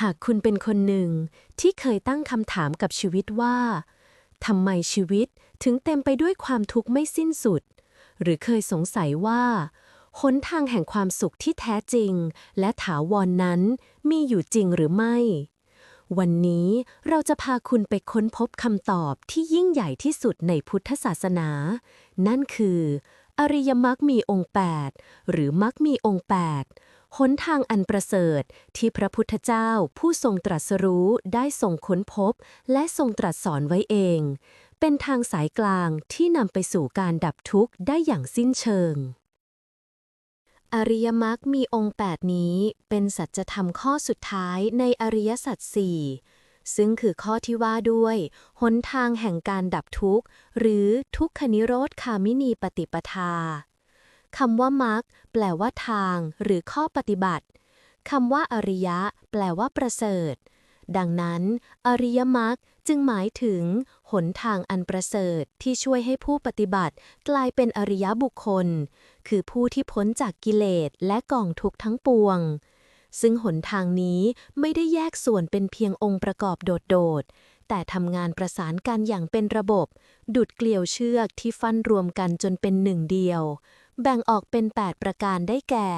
หากคุณเป็นคนหนึ่งที่เคยตั้งคำถามกับชีวิตว่าทำไมชีวิตถึงเต็มไปด้วยความทุกข์ไม่สิ้นสุด หรือเคยสงสัยว่าหนทางแห่งความสุขที่แท้จริง และถาวรนนั้นมีอยู่จริงหรือไม่ วันนี้เราจะพาคุณไปค้นพบคำตอบที่ยิ่งใหญ่ที่สุดในพุทธศาสนา นั่นคือ อริยมรรคมีองค์ 8 หรือมรรคมีองค์ 8 หนทางอันประเสริฐที่พระพุทธเจ้าผู้ทรงตรัสรู้ได้ทรงค้นพบ และทรงตรัสสอนไว้เอง เป็นทางสายกลางที่นำไปสู่การดับทุกข์ได้อย่างสิ้นเชิง อริยมรรคมีองค์ 8 นี้เป็นสัจธรรมข้อสุดท้ายในอริยสัจสี่ซึ่งคือข้อที่ว่าด้วยหนทางแห่งการดับทุกข์ หรือทุกขนิโรธคามินีปฏิปทา คำว่ามรรคแปลว่าทาง หรือข้อปฏิบัติคำว่าอริยะ แปลว่าประเสริฐ ดังนั้น อริยมรรคจึงหมายถึง หนทางอันประเสริฐที่ช่วยให้ผู้ปฏิบัติ กลายเป็นอริยบุคคล คือผู้ที่พ้นจากกิเลสและกองทุกข์ทั้งปวง ซึ่งหนทางนี้ไม่ได้แยกส่วนเป็นเพียงองค์ประกอบโดดๆ แต่ทำงานประสานกันอย่างเป็นระบบ ดุดเกลียวเชือกที่ฟันรวมกันจนเป็นหนึ่งเดียว แบ่งออกเป็น 8 ประการได้แก่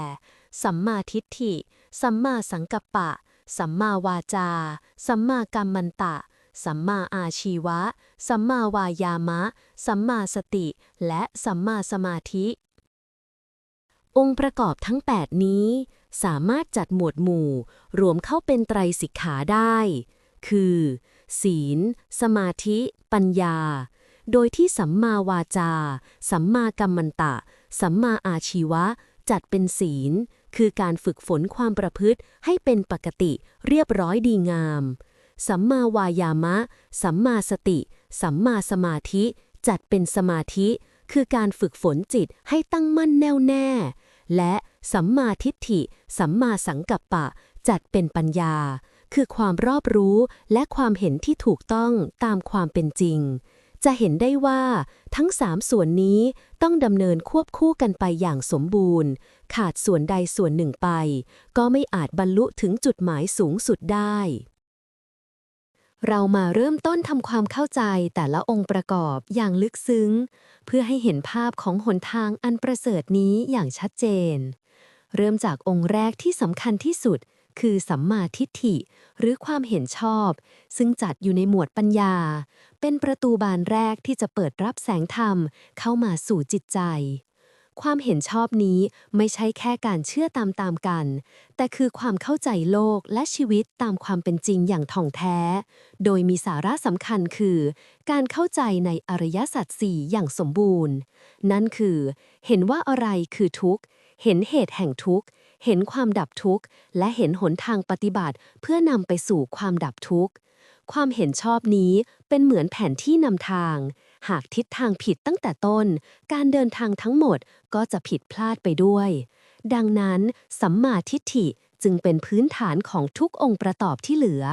สัมมาทิฏฐิ สัมมาสังกัปปะ สัมมาวาจา สัมมากัมมันตะ สัมมาอาชีวะ สัมมาวายามะ สัมมาสติ และสัมมาสมาธิ องค์ประกอบทั้ง 8 นี้ สามารถจัดหมวดหมู่ รวมเข้าเป็นไตรสิกขาได้ คือ ศีล สมาธิ ปัญญา โดยที่สัมมาวาจา สัมมากัมมันตะ สัมมาอาชีวะ จัดเป็นศีล คือการฝึกฝนความประพฤติให้เป็นปกติเรียบร้อยดีงาม สัมมาวายามะ สัมมาสติ สัมมาสมาธิ จัดเป็นสมาธิ คือการฝึกฝนจิตให้ตั้งมั่นแน่วแน่ และสัมมาทิฏฐิ สัมมาสังกัปปะ จัดเป็นปัญญา คือความรอบรู้และความเห็นที่ถูกต้องตามความเป็นจริง จะเห็นได้ว่าทั้งสามส่วนนี้ต้องดำเนินควบคู่กันไปอย่างสมบูรณ์ ขาดส่วนใดส่วนหนึ่งไป ก็ไม่อาจบรรลุถึงจุดหมายสูงสุดได้ เรามาเริ่มต้นทำความเข้าใจแต่ละองค์ประกอบอย่างลึกซึ้ง เพื่อให้เห็นภาพของหนทางอันประเสริฐนี้อย่างชัดเจน เริ่มจากองค์แรกที่สำคัญที่สุด คือสัมมาทิฏฐิ หรือความเห็นชอบ ซึ่งจัดอยู่ในหมวดปัญญา เป็นประตูบานแรกที่จะเปิดรับแสงธรรมเข้ามาสู่จิตใจ ความเห็นชอบนี้ไม่ใช่แค่การเชื่อตามตามกัน แต่คือความเข้าใจโลกและชีวิตตามความเป็นจริงอย่างท่องแท้ โดยมีสาระสำคัญคือ การเข้าใจในอริยสัจสี่อย่างสมบูรณ์ นั่นคือ เห็นว่าอะไรคือทุกข์เห็นเหตุแห่งทุกข์ เห็นความดับทุกข์ และเห็นหนทางปฏิบัติ เพื่อนำไปสู่ความดับทุกข์ ความเห็นชอบนี้เป็นเหมือนแผนที่นำทาง หากทิศทางผิดตั้งแต่ต้น การเดินทางทั้งหมดก็จะผิดพลาดไปด้วย ดังนั้น สัมมาทิฏฐิจึงเป็นพื้นฐานของทุกองค์ประกอบที่เหลือ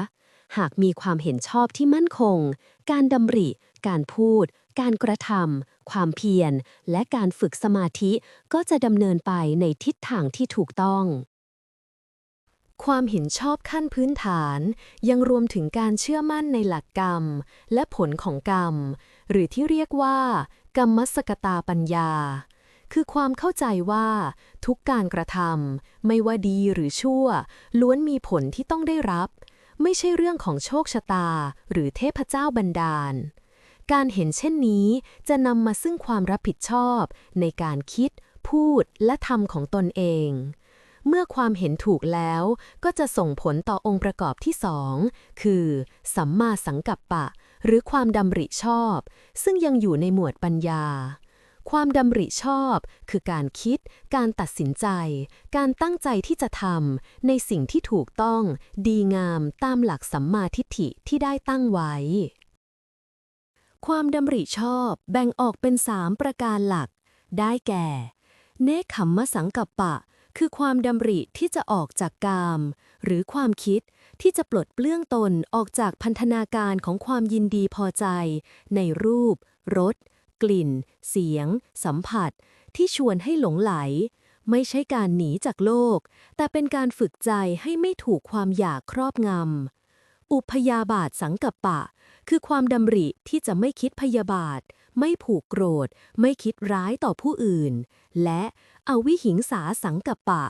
หากมีความเห็นชอบที่มั่นคง การดำริ การพูด การกระทำความเพียร และการฝึกสมาธิก็จะดำเนินไปในทิศทางที่ถูกต้อง ความเห็นชอบขั้นพื้นฐาน ยังรวมถึงการเชื่อมั่นในหลักกรรม และผลของกรรม หรือที่เรียกว่า กรรมสกตาปัญญาคือความเข้าใจว่า ทุกการกระทำไม่ว่าดีหรือชั่ว ล้วนมีผลที่ต้องได้รับ ไม่ใช่เรื่องของโชคชะตา หรือเทพเจ้าบันดาล การเห็นเช่นนี้จะนำมาซึ่งความรับผิดชอบ ในการคิด พูดและทำของตนเอง เมื่อความเห็นถูกแล้วก็จะส่งผลต่อองค์ประกอบที่สองคือ สัมมาสังกัปปะ หรือความดำริชอบ ซึ่งยังอยู่ในหมวดปัญญา ความดำริชอบ คือการคิด การตัดสินใจ การตั้งใจที่จะทำในสิ่งที่ถูกต้อง ดีงามตามหลักสัมมาทิฏฐิที่ได้ตั้งไว้ ความดำริชอบแบ่งออกเป็นสามประการหลัก ได้แก่ เนคขมมสังกัปปะ คือความดำริที่จะออกจากกาม หรือความคิดที่จะปลดเปลื้องตนออกจากพันธนาการของความยินดีพอใจ ในรูป รส ลิ่น เสียง สัมผัส ที่ชวนให้หลงไหล ไม่ใช่การหนีจากโลก แต่เป็นการฝึกใจให้ไม่ถูกความอยากครอบงำ อุพยาบาทสังกัปปะ คือความดำริที่จะไม่คิดพยาบาท ไม่ผูกโกรธ ไม่คิดร้ายต่อผู้อื่น และอวิหิงสาสังกัปปะ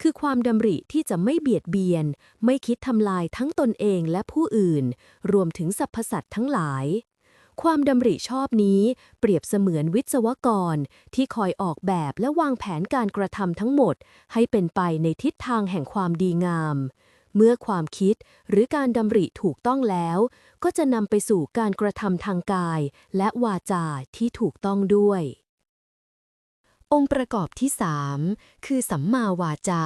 คือความดำริที่จะไม่เบียดเบียน ไม่คิดทำลายทั้งตนเองและผู้อื่น รวมถึงสรรพสัตว์ทั้งหลาย ความดำริชอบนี้เปรียบเสมือนวิศวกร ที่คอยออกแบบและวางแผนการกระทำทั้งหมด ให้เป็นไปในทิศทางแห่งความดีงาม เมื่อความคิดหรือการดำริถูกต้องแล้ว ก็จะนำไปสู่การกระทำทางกาย และวาจาที่ถูกต้องด้วย องค์ประกอบที่ 3 คือสัมมาวาจา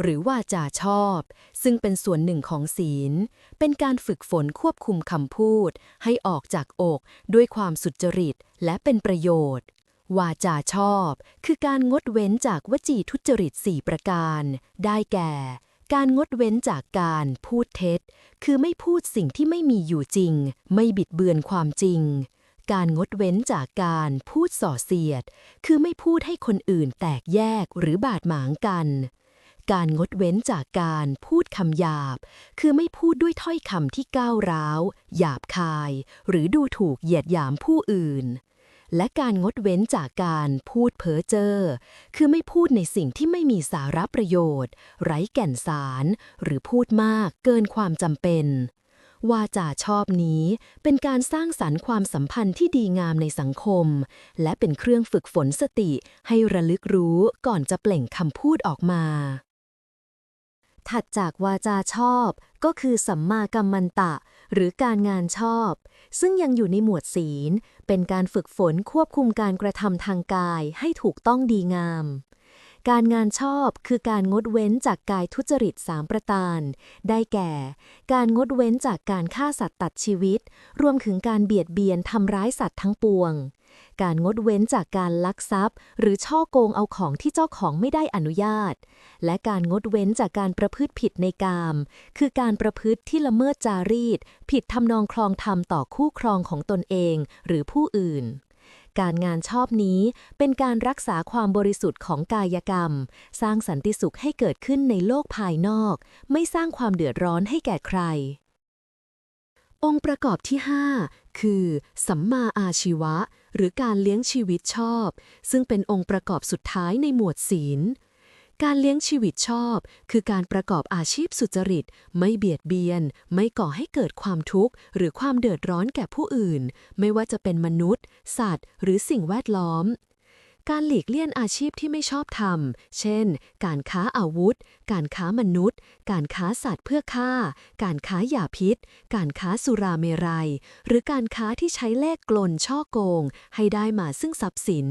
หรือวาจาชอบ ซึ่งเป็นส่วนหนึ่งของศีล เป็นการฝึกฝนควบคุมคำพูด ให้ออกจากอกด้วยความสุจริตและเป็นประโยชน์ วาจาชอบ คือการงดเว้นจากวจีทุจริตสี่ประการ ได้แก่ การงดเว้นจากการพูดเท็จ คือไม่พูดสิ่งที่ไม่มีอยู่จริง ไม่บิดเบือนความจริง การงดเว้นจากการพูดส่อเสียด คือไม่พูดให้คนอื่นแตกแยกหรือบาดหมางกัน การงดเว้นจากการพูดคำหยาบ คือไม่พูดด้วยถ้อยคำที่ก้าวร้าว หยาบคาย หรือดูถูกเหยียดหยามผู้อื่น และการงดเว้นจากการพูดเพ้อเจ้อ คือไม่พูดในสิ่งที่ไม่มีสาระประโยชน์ ไร้แก่นสาร หรือพูดมากเกินความจำเป็น วาจาชอบนี้เป็นการสร้างสรรค์ความสัมพันธ์ที่ดีงามในสังคม และเป็นเครื่องฝึกฝนสติให้ระลึกรู้ก่อนจะเปล่งคำพูดออกมา ถัดจากวาจาชอบก็คือสัมมากัมมันตะ หรือการงานชอบ ซึ่งยังอยู่ในหมวดศีล เป็นการฝึกฝนควบคุมการกระทำทางกายให้ถูกต้องดีงาม การงานชอบคือการงดเว้นจากกายทุจริตสามประการ ได้แก่ การงดเว้นจากการฆ่าสัตว์ตัดชีวิต รวมถึงการเบียดเบียนทำร้ายสัตว์ทั้งปวง การงดเว้นจากการลักทรัพย์ หรือช่อโกงเอาของที่เจ้าของไม่ได้อนุญาต และการงดเว้นจากการประพฤติผิดในกาม คือการประพฤติที่ละเมิดจารีต ผิดทำนองคลองธรรมต่อคู่ครองของตนเอง หรือผู้อื่น การงานชอบนี้เป็นการรักษาความบริสุทธิ์ของกายกรรม สร้างสันติสุขให้เกิดขึ้นในโลกภายนอก ไม่สร้างความเดือดร้อนให้แก่ใคร องค์ประกอบที่ 5 คือ สัมมาอาชีวะ หรือการเลี้ยงชีวิตชอบ ซึ่งเป็นองค์ประกอบสุดท้ายในหมวดศีล การเลี้ยงชีวิตชอบ คือการประกอบอาชีพสุจริต ไม่เบียดเบียน ไม่ก่อให้เกิดความทุกข์ หรือความเดือดร้อนแก่ผู้อื่น ไม่ว่าจะเป็นมนุษย์ สัตว์ หรือสิ่งแวดล้อม การหลีกเลี่ยงอาชีพที่ไม่ชอบธรรมเช่น การค้าอาวุธ การค้ามนุษย์ การค้าสัตว์เพื่อฆ่า การค้ายาพิษ การค้าสุราเมรัย หรือการค้าที่ใช้แลกกลนช่อโกง ให้ได้มาซึ่งทรัพย์สิน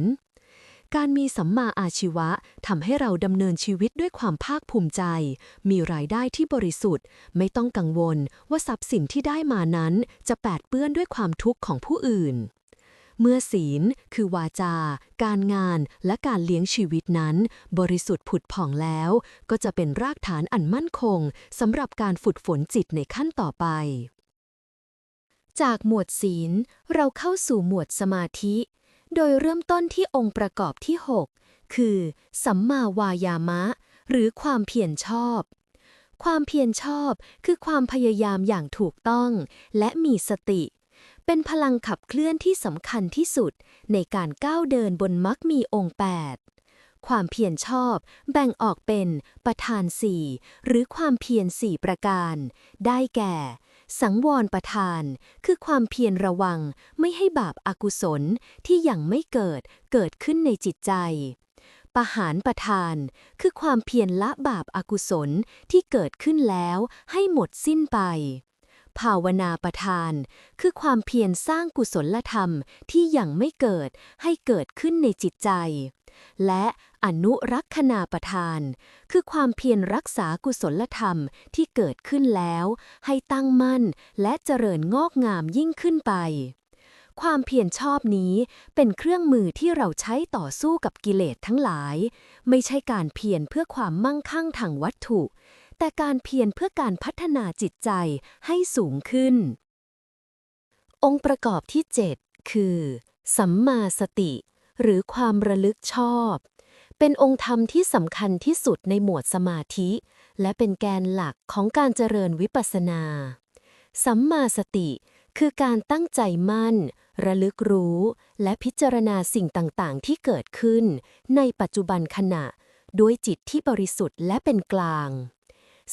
การมีสัมมาอาชีวะทำให้เราดำเนินชีวิตด้วยความภาคภูมิใจ มีรายได้ที่บริสุทธิ์ ไม่ต้องกังวลว่าทรัพย์สินที่ได้มานั้น จะแปดเปื้อนด้วยความทุกข์ของผู้อื่น เมื่อศีลคือวาจา การงานและการเลี้ยงชีวิตนั้น บริสุทธิ์ผุดผ่องแล้ว ก็จะเป็นรากฐานอันมั่นคงสำหรับการฝึกฝนจิตในขั้นต่อไปจากหมวดศีล เราเข้าสู่หมวดสมาธิ โดยเริ่มต้นที่องค์ประกอบที่ 6 คือ สัมมาวายามะ หรือความเพียรชอบ ความเพียรชอบคือความพยายามอย่างถูกต้องและมีสติ เป็นพลังขับเคลื่อนที่สำคัญที่สุดในการก้าวเดินบนมรรคมีองค์ 8ความเพียรชอบแบ่งออกเป็นประธานสี่หรือความเพียรสี่ประการ ได้แก่ สังวรประทาน คือความเพียรระวังไม่ให้บาปอากุศลที่ยังไม่เกิดเกิดขึ้นในจิตใจ ปหารประทาน คือความเพียรละบาปอากุศลที่เกิดขึ้นแล้วให้หมดสิ้นไป ภาวนาประทาน คือความเพียรสร้างกุศลธรรมที่ยังไม่เกิดให้เกิดขึ้นในจิตใจ และอนุรักษณาประทาน คือความเพียรรักษากุศลธรรมที่เกิดขึ้นแล้ว ให้ตั้งมั่นและเจริญงอกงามยิ่งขึ้นไป ความเพียรชอบนี้เป็นเครื่องมือที่เราใช้ต่อสู้กับกิเลสทั้งหลาย ไม่ใช่การเพียรเพื่อความมั่งคั่งทางวัตถุ แต่การเพียรเพื่อการพัฒนาจิตใจให้สูงขึ้น องค์ประกอบที่ 7 คือ สัมมาสติ หรือความระลึกชอบ เป็นองค์ธรรมที่สำคัญที่สุดในหมวดสมาธิ และเป็นแกนหลักของการเจริญวิปัสสนา สัมมาสติคือการตั้งใจมั่น ระลึกรู้ และพิจารณาสิ่งต่าง ๆ ที่เกิดขึ้น ในปัจจุบันขณะ ด้วยจิตที่บริสุทธิ์และเป็นกลาง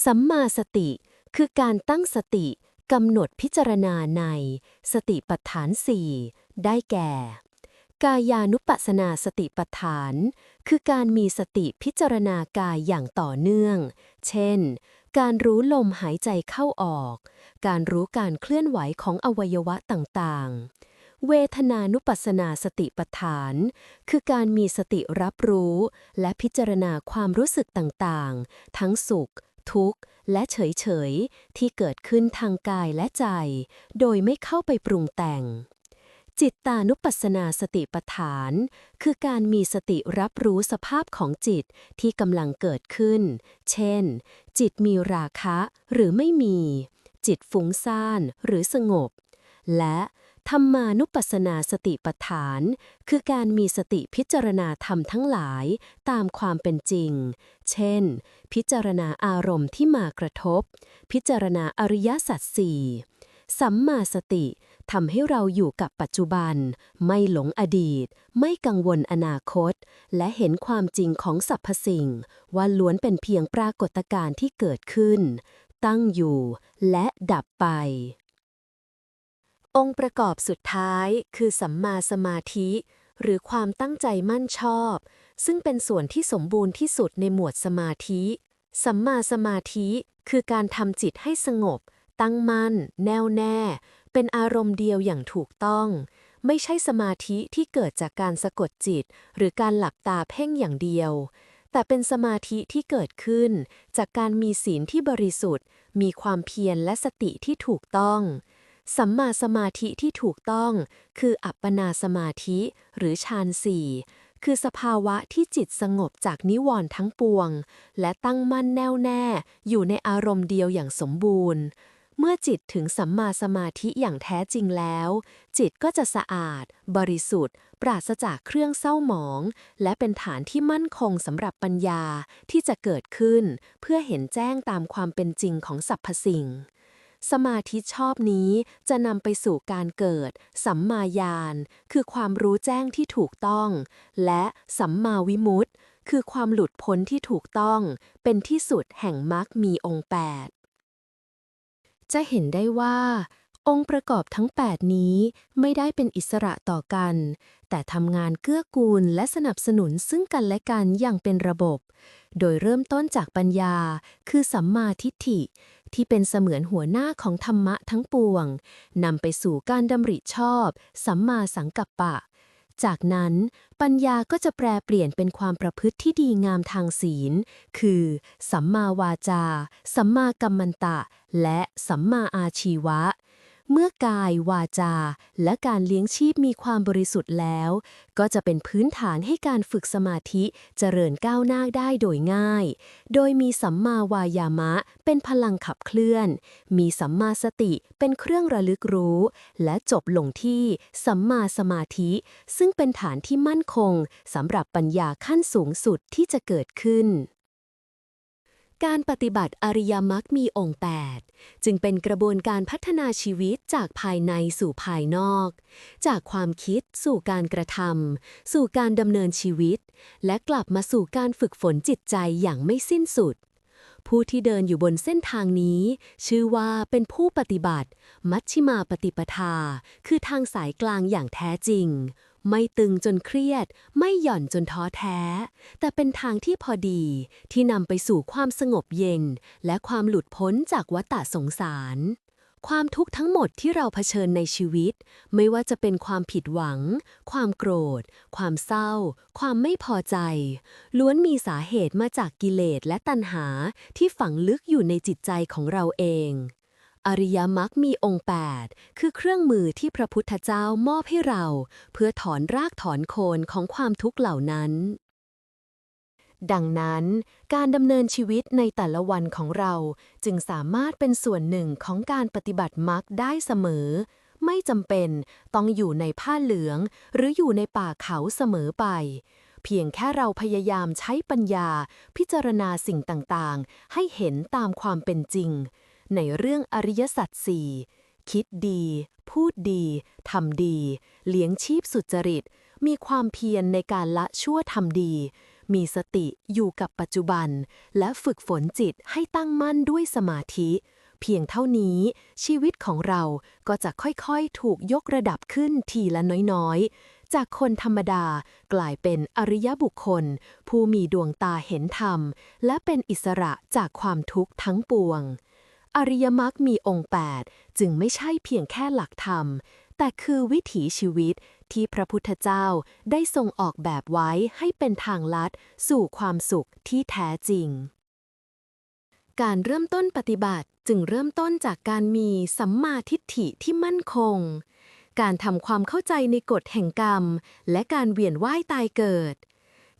สัมมาสติ คือการตั้งสติกำหนดพิจารณาใน สติปัฏฐานสี่ได้แก่ กายานุปัสสนาสติปัฏฐาน คือการมีสติพิจารณากายอย่างต่อเนื่อง เช่น การรู้ลมหายใจเข้าออก การรู้การเคลื่อนไหวของอวัยวะต่างๆ เวทนานุปัสสนาสติปัฏฐาน คือการมีสติรับรู้ และพิจารณาความรู้สึกต่างๆ ทั้งสุข ทุกข์ และเฉย ๆ ที่เกิดขึ้นทางกายและใจ โดยไม่เข้าไปปรุงแต่ง จิตตานุปัสสนาสติปัฏฐาน คือการมีสติรับรู้สภาพของจิตที่กำลังเกิดขึ้น เช่น จิตมีราคะหรือไม่มี จิตฟุ้งซ่านหรือสงบ และธรรมานุปัสสนาสติปัฏฐาน คือการมีสติพิจารณาธรรมทั้งหลายตามความเป็นจริง เช่น พิจารณาอารมณ์ที่มากระทบ พิจารณาอริยสัจสี่สัมมาสติ ทำให้เราอยู่กับปัจจุบัน ไม่หลงอดีต ไม่กังวลอนาคต และเห็นความจริงของสรรพสิ่ง ว่าล้วนเป็นเพียงปรากฏการณ์ที่เกิดขึ้น ตั้งอยู่ และดับไป องค์ประกอบสุดท้ายคือสัมมาสมาธิ หรือความตั้งใจมั่นชอบ ซึ่งเป็นส่วนที่สมบูรณ์ที่สุดในหมวดสมาธิ สัมมาสมาธิคือการทำจิตให้สงบ ตั้งมั่น แน่วแน่ เป็นอารมณ์เดียวอย่างถูกต้อง ไม่ใช่สมาธิที่เกิดจากการสะกดจิต หรือการหลับตาเพ่งอย่างเดียว แต่เป็นสมาธิที่เกิดขึ้น จากการมีศีลที่บริสุทธิ์ มีความเพียรและสติที่ถูกต้อง สัมมาสมาธิที่ถูกต้อง คืออัปปนาสมาธิหรือฌานสี่คือสภาวะที่จิตสงบจากนิวรณ์ทั้งปวง และตั้งมั่นแน่วแน่อยู่ในอารมณ์เดียวอย่างสมบูรณ์ เมื่อจิตถึงสัมมาสมาธิอย่างแท้จริงแล้ว จิตก็จะสะอาด บริสุทธิ์ ปราศจากเครื่องเศร้าหมอง และเป็นฐานที่มั่นคงสำหรับปัญญาที่จะเกิดขึ้น เพื่อเห็นแจ้งตามความเป็นจริงของสรรพสิ่ง สมาธิชอบนี้จะนำไปสู่การเกิด สัมมาญาณคือความรู้แจ้งที่ถูกต้อง และสัมมาวิมุตติคือความหลุดพ้นที่ถูกต้อง เป็นที่สุดแห่งมรรคมีองค์8 จะเห็นได้ว่า องค์ประกอบทั้ง 8 นี้ไม่ได้เป็นอิสระต่อกัน แต่ทำงานเกื้อกูลและสนับสนุนซึ่งกันและกันอย่างเป็นระบบ โดยเริ่มต้นจากปัญญา คือสัมมาทิฏฐิ ที่เป็นเสมือนหัวหน้าของธรรมะทั้งปวงนำไปสู่การดำริชอบ สัมมาสังกัปปะ จากนั้นปัญญาก็จะแปลเปลี่ยนเป็นความประพฤติที่ดีงามทางศีล คือ สัมมาวาจา สัมมากัมมันตะ และสัมมาอาชีวะ เมื่อกาย วาจา และการเลี้ยงชีพมีความบริสุทธิ์แล้ว ก็จะเป็นพื้นฐานให้การฝึกสมาธิเจริญก้าวหน้าได้โดยง่าย โดยมีสัมมาวายามะเป็นพลังขับเคลื่อน มีสัมมาสติเป็นเครื่องระลึกรู้ และจบลงที่สัมมาสมาธิ ซึ่งเป็นฐานที่มั่นคงสำหรับปัญญาขั้นสูงสุดที่จะเกิดขึ้น การปฏิบัติอริยมรรคมีองค์ 8 จึงเป็นกระบวนการพัฒนาชีวิตจากภายในสู่ภายนอก จากความคิดสู่การกระทำสู่การดำเนินชีวิต และกลับมาสู่การฝึกฝนจิตใจอย่างไม่สิ้นสุด ผู้ที่เดินอยู่บนเส้นทางนี้ ชื่อว่าเป็นผู้ปฏิบัติ มัชชิมาปฏิปทา คือทางสายกลางอย่างแท้จริง ไม่ตึงจนเครียด ไม่หย่อนจนท้อแท้ แต่เป็นทางที่พอดีที่นำไปสู่ความสงบเย็น และความหลุดพ้นจากวัฏฏะสงสาร ความทุกข์ทั้งหมดที่เราเผชิญในชีวิต ไม่ว่าจะเป็นความผิดหวัง ความโกรธ ความเศร้า ความไม่พอใจ ล้วนมีสาเหตุมาจากกิเลสและตัณหาที่ฝังลึกอยู่ในจิตใจของเราเอง อริยมรรคมีองค์ 8 คือเครื่องมือที่พระพุทธเจ้ามอบให้เรา เพื่อถอนรากถอนโคนของความทุกข์เหล่านั้น ดังนั้น การดำเนินชีวิตในแต่ละวันของเราจึงสามารถเป็นส่วนหนึ่งของการปฏิบัติมรรคได้เสมอ ไม่จำเป็นต้องอยู่ในผ้าเหลือง หรืออยู่ในป่าเขาเสมอไปเพียงแค่เราพยายามใช้ปัญญา พิจารณาสิ่งต่าง ๆ ให้เห็นตามความเป็นจริง ในเรื่องอริยสัจสี่คิดดี พูดดี ทำดี เลี้ยงชีพสุจริต มีความเพียรในการละชั่วทำดี มีสติอยู่กับปัจจุบัน และฝึกฝนจิตให้ตั้งมั่นด้วยสมาธิ เพียงเท่านี้ชีวิตของเราก็จะค่อยๆ ถูกยกระดับขึ้นทีละน้อยๆ จากคนธรรมดากลายเป็นอริยบุคคล ผู้มีดวงตาเห็นธรรม และเป็นอิสระจากความทุกข์ทั้งปวง อริยมรรคมีองค์ 8 จึงไม่ใช่เพียงแค่หลักธรรม แต่คือวิถีชีวิตที่พระพุทธเจ้าได้ทรงออกแบบไว้ให้เป็นทางลัดสู่ความสุขที่แท้จริง การเริ่มต้นปฏิบัติจึงเริ่มต้นจากการมีสัมมาทิฏฐิที่มั่นคง การทำความเข้าใจในกฎแห่งกรรม และการเวียนว่ายตายเกิด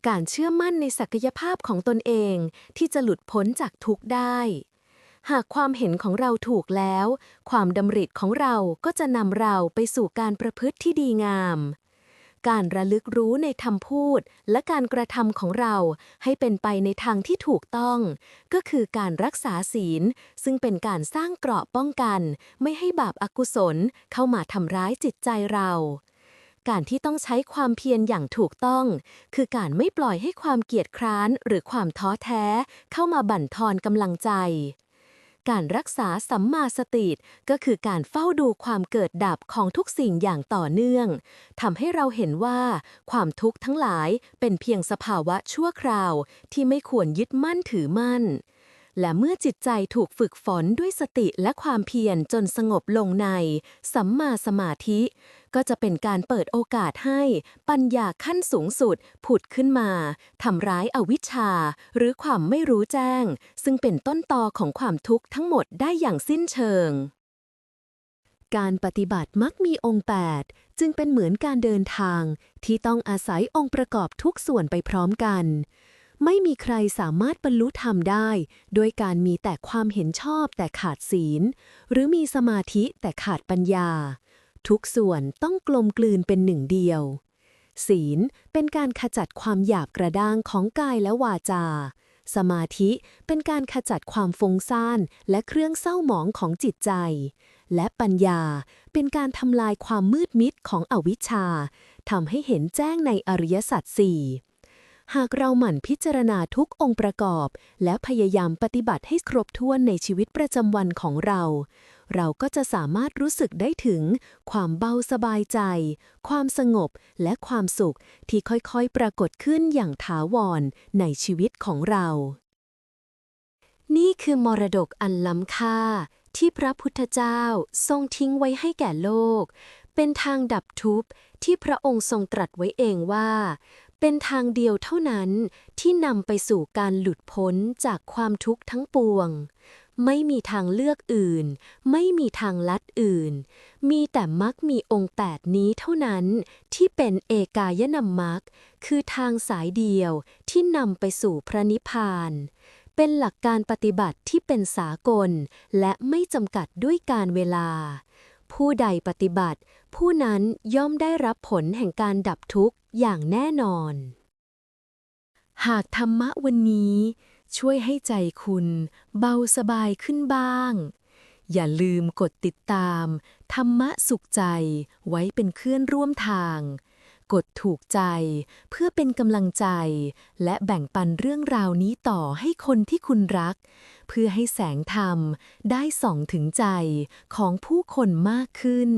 การเชื่อมั่นในศักยภาพของตนเองที่จะหลุดพ้นจากทุกข์ได้ หากความเห็นของเราถูกแล้ว ความดำริของเราก็จะนำเราไปสู่การประพฤติที่ดีงาม การระลึกรู้ในธรรมพูดและการกระทำของเราให้เป็นไปในทางที่ถูกต้อง ก็คือการรักษาศีล ซึ่งเป็นการสร้างเกราะป้องกัน ไม่ให้บาปอากุศลเข้ามาทำร้ายจิตใจเราการที่ต้องใช้ความเพียรอย่างถูกต้อง คือการไม่ปล่อยให้ความเกียจคร้านหรือความท้อแท้เข้ามาบั่นทอนกำลังใจ การรักษาสัมมาสติก็คือการเฝ้าดูความเกิดดับของทุกสิ่งอย่างต่อเนื่องทำให้เราเห็นว่า ความทุกข์ทั้งหลายเป็นเพียงสภาวะชั่วคราว ที่ไม่ควรยึดมั่นถือมั่น และเมื่อจิตใจถูกฝึกฝนด้วยสติและความเพียรจนสงบลงใน สัมมาสมาธิ ก็จะเป็นการเปิดโอกาสให้ปัญญาขั้นสูงสุด ผุดขึ้นมาทำร้ายอวิชชา หรือความไม่รู้แจ้ง ซึ่งเป็นต้นตอของความทุกข์ทั้งหมดได้อย่างสิ้นเชิง การปฏิบัติมักมีองค์ 8 จึงเป็นเหมือนการเดินทาง ที่ต้องอาศัยองค์ประกอบทุกส่วนไปพร้อมกันไม่มีใครสามารถบรรลุธรรมได้ด้วยการมีแต่ความเห็นชอบแต่ขาดศีล หรือมีสมาธิแต่ขาดปัญญา ทุกส่วนต้องกลมกลืนเป็นหนึ่งเดียว ศีลเป็นการขจัดความหยาบกระด้างของกายและวาจา สมาธิเป็นการขจัดความฟุ้งซ่านและเครื่องเศร้าหมองของจิตใจ และปัญญาเป็นการทำลายความมืดมิดของอวิชชาทำให้เห็นแจ้งในอริยสัจสี่ หากเราหมั่นพิจารณาทุกองค์ประกอบ และพยายามปฏิบัติให้ครบถ้วนในชีวิตประจำวันของเรา เราก็จะสามารถรู้สึกได้ถึง ความเบาสบายใจ ความสงบและความสุขที่ค่อยๆ ปรากฏขึ้นอย่างถาวรในชีวิตของเรา นี่คือมรดกอันล้ำค่า ที่พระพุทธเจ้าทรงทิ้งไว้ให้แก่โลก เป็นทางดับทุกข์ที่พระองค์ทรงตรัสไว้เองว่า เป็นทางเดียวเท่านั้นที่นำไปสู่การหลุดพ้นจากความทุกข์ทั้งปวง ไม่มีทางเลือกอื่น ไม่มีทางลัดอื่น มีแต่มักมีองค์แปดนี้เท่านั้นที่เป็นเอกายนามักคือทางสายเดียวที่นำไปสู่พระนิพพานเป็นหลักการปฏิบัติที่เป็นสากล และไม่จำกัดด้วยการเวลา ผู้ใดปฏิบัติ ผู้นั้นย่อมได้รับผลแห่งการดับทุกข์อย่างแน่นอน หากธรรมะวันนี้ ช่วยให้ใจคุณเบาสบายขึ้นบ้าง อย่าลืมกดติดตาม ธรรมะสุขใจไว้เป็นเพื่อนร่วมทาง กดถูกใจ เพื่อเป็นกำลังใจ และแบ่งปันเรื่องราวนี้ต่อให้คนที่คุณรัก เพื่อให้แสงธรรมได้ส่องถึงใจของผู้คนมากขึ้น